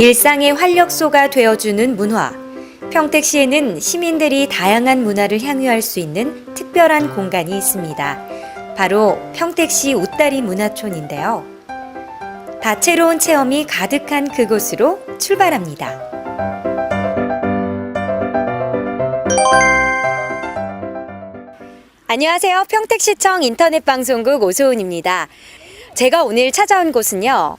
일상의 활력소가 되어주는 문화. 평택시에는 시민들이 다양한 문화를 향유할 수 있는 특별한 공간이 있습니다. 바로 평택시 웃다리 문화촌인데요. 다채로운 체험이 가득한 그곳으로 출발합니다. 안녕하세요. 평택시청 인터넷방송국 오소은입니다. 제가 오늘 찾아온 곳은요.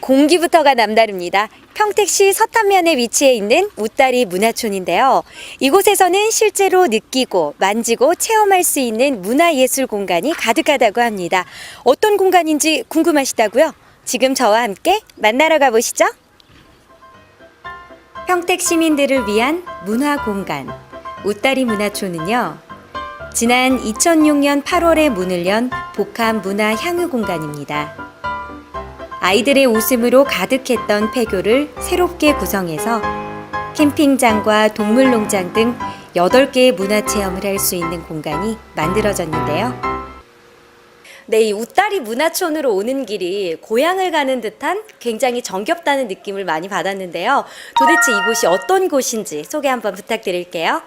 공기부터가 남다릅니다. 평택시 서탄면에 위치해 있는 웃다리 문화촌인데요. 이곳에서는 실제로 느끼고 만지고 체험할 수 있는 문화예술 공간이 가득하다고 합니다. 어떤 공간인지 궁금하시다고요? 지금 저와 함께 만나러 가보시죠. 평택 시민들을 위한 문화 공간 웃다리 문화촌은요. 지난 2006년 8월에 문을 연 복합 문화 향유 공간입니다. 아이들의 웃음으로 가득했던 폐교를 새롭게 구성해서 캠핑장과 동물농장 등 8개의 문화 체험을 할 수 있는 공간이 만들어졌는데요. 네, 이 웃다리 문화촌으로 오는 길이 고향을 가는 듯한 굉장히 정겹다는 느낌을 많이 받았는데요. 도대체 이곳이 어떤 곳인지 소개 한번 부탁드릴게요.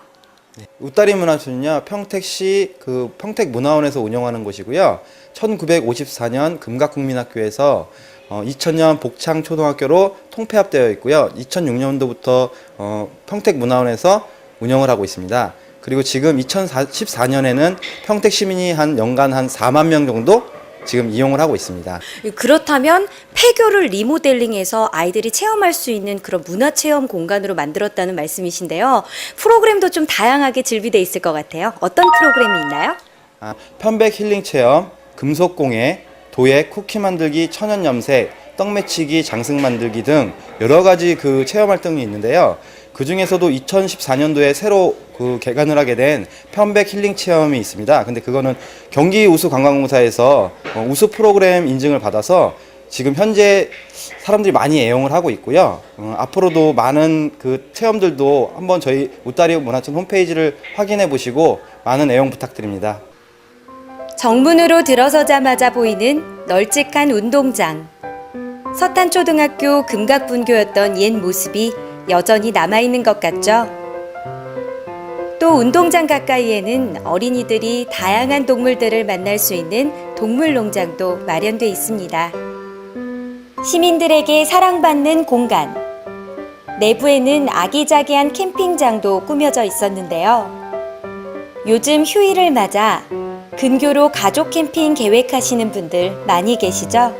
웃다리 문화촌은요 평택시 그 평택 문화원에서 운영하는 곳이고요. 1954년 금각국민학교에서 어, 2000년 복창 초등학교로 통폐합되어 있고요. 2006년도부터 어, 평택문화원에서 운영을 하고 있습니다. 그리고 지금 2014년에는 평택 시민이 한 연간 한 4만 명 정도 지금 이용을 하고 있습니다. 그렇다면 폐교를 리모델링해서 아이들이 체험할 수 있는 그런 문화 체험 공간으로 만들었다는 말씀이신데요. 프로그램도 좀 다양하게 즐비돼 있을 것 같아요. 어떤 프로그램이 있나요? 아, 편백 힐링 체험, 금속공예, 도예, 쿠키 만들기, 천연 염색, 떡 매치기, 장승 만들기 등 여러 가지 그 체험 활동이 있는데요. 그 중에서도 2014년도에 새로 그 개관을 하게 된 편백 힐링 체험이 있습니다. 근데 그거는 경기 우수 관광공사에서 어, 우수 프로그램 인증을 받아서 지금 현재 사람들이 많이 애용을 하고 있고요. 어, 앞으로도 많은 그 체험들도 한번 저희 웃다리 문화촌 홈페이지를 확인해 보시고 많은 애용 부탁드립니다. 정문으로 들어서자마자 보이는 널찍한 운동장. 서탄초등학교 금각분교였던 옛 모습이 여전히 남아있는 것 같죠? 또 운동장 가까이에는 어린이들이 다양한 동물들을 만날 수 있는 동물농장도 마련돼 있습니다. 시민들에게 사랑받는 공간. 내부에는 아기자기한 캠핑장도 꾸며져 있었는데요. 요즘 휴일을 맞아 근교로 가족 캠핑 계획하시는 분들 많이 계시죠?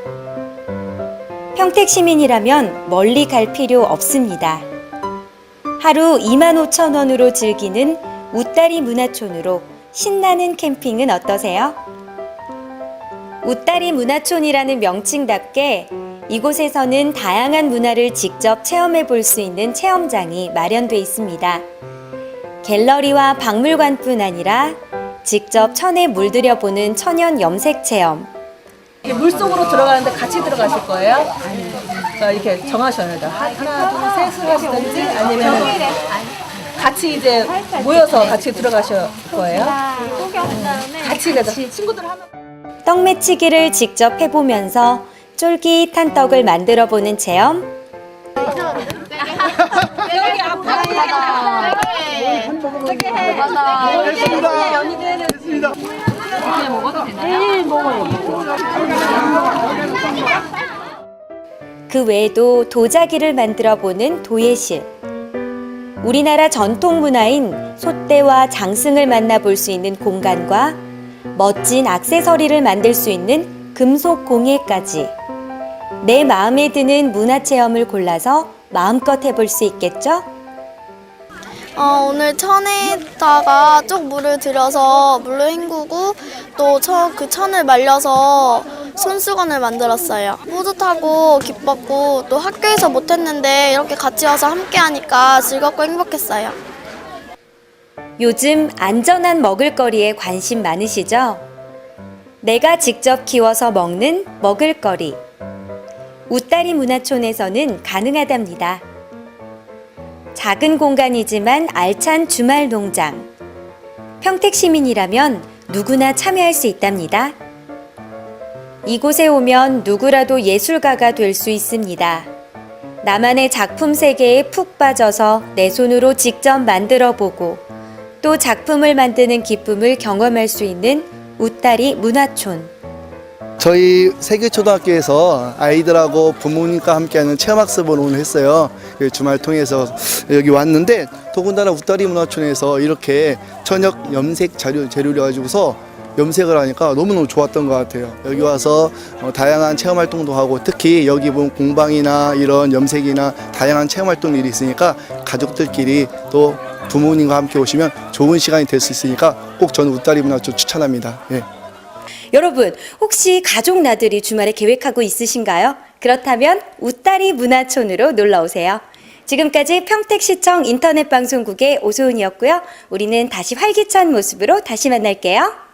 평택 시민이라면 멀리 갈 필요 없습니다. 하루 2만 5천 원으로 즐기는 웃다리 문화촌으로 신나는 캠핑은 어떠세요? 웃다리 문화촌이라는 명칭답게 이곳에서는 다양한 문화를 직접 체험해 볼 수 있는 체험장이 마련돼 있습니다. 갤러리와 박물관뿐 아니라 직접 천에 물들여 보는 천연 염색 체험, 이게 물 속으로 들어가는데 같이 들어가실 거예요? 그러니까 이렇게 정하셔야 돼요. 하- 하나, 둘, 셋을 하시든지 아니면 같이 이제 모여서 같이 들어가실 거예요. 같이 그래서 친구들 하면 떡 매치기를 직접 해보면서 쫄깃한 떡을 만들어 보는 체험, 그 외에도 도자기를 만들어 보는 도예실, 우리나라 전통 문화인 솥대와 장승을 만나볼 수 있는 공간과 멋진 액세서리를 만들 수 있는 금속 공예까지 내 마음에 드는 문화 체험을 골라서 마음껏 해볼 수 있겠죠? 어, 오늘 천에다가 쪽 물을 들여서 물로 헹구고 또그 천을 말려서 손수건을 만들었어요. 뿌듯하고 기뻤고 또 학교에서 못했는데 이렇게 같이 와서 함께 하니까 즐겁고 행복했어요. 요즘 안전한 먹을거리에 관심 많으시죠? 내가 직접 키워서 먹는 먹을거리. 웃다리 문화촌에서는 가능하답니다. 작은 공간이지만 알찬 주말 농장. 평택 시민이라면 누구나 참여할 수 있답니다. 이곳에 오면 누구라도 예술가가 될 수 있습니다. 나만의 작품 세계에 푹 빠져서 내 손으로 직접 만들어 보고 또 작품을 만드는 기쁨을 경험할 수 있는 웃다리 문화촌. 저희 세계초등학교에서 아이들하고 부모님과 함께하는 체험학습을 오늘 했어요. 그 주말 통해서 여기 왔는데 더군다나 웃다리 문화촌에서 이렇게 저녁 염색 자료 재료를 가지고서 염색을 하니까 너무너무 좋았던 것 같아요. 여기 와서 어, 다양한 체험 활동도 하고 특히 여기 보면 공방이나 이런 염색이나 다양한 체험 활동들이 있으니까 가족들끼리 또 부모님과 함께 오시면 좋은 시간이 될 수 있으니까 꼭 저는 웃다리 문화촌 추천합니다. 예. 여러분, 혹시 가족 나들이 주말에 계획하고 있으신가요? 그렇다면 웃다리 문화촌으로 놀러 오세요. 지금까지 평택시청 인터넷 방송국의 오소은이었고요. 우리는 다시 활기찬 모습으로 다시 만날게요.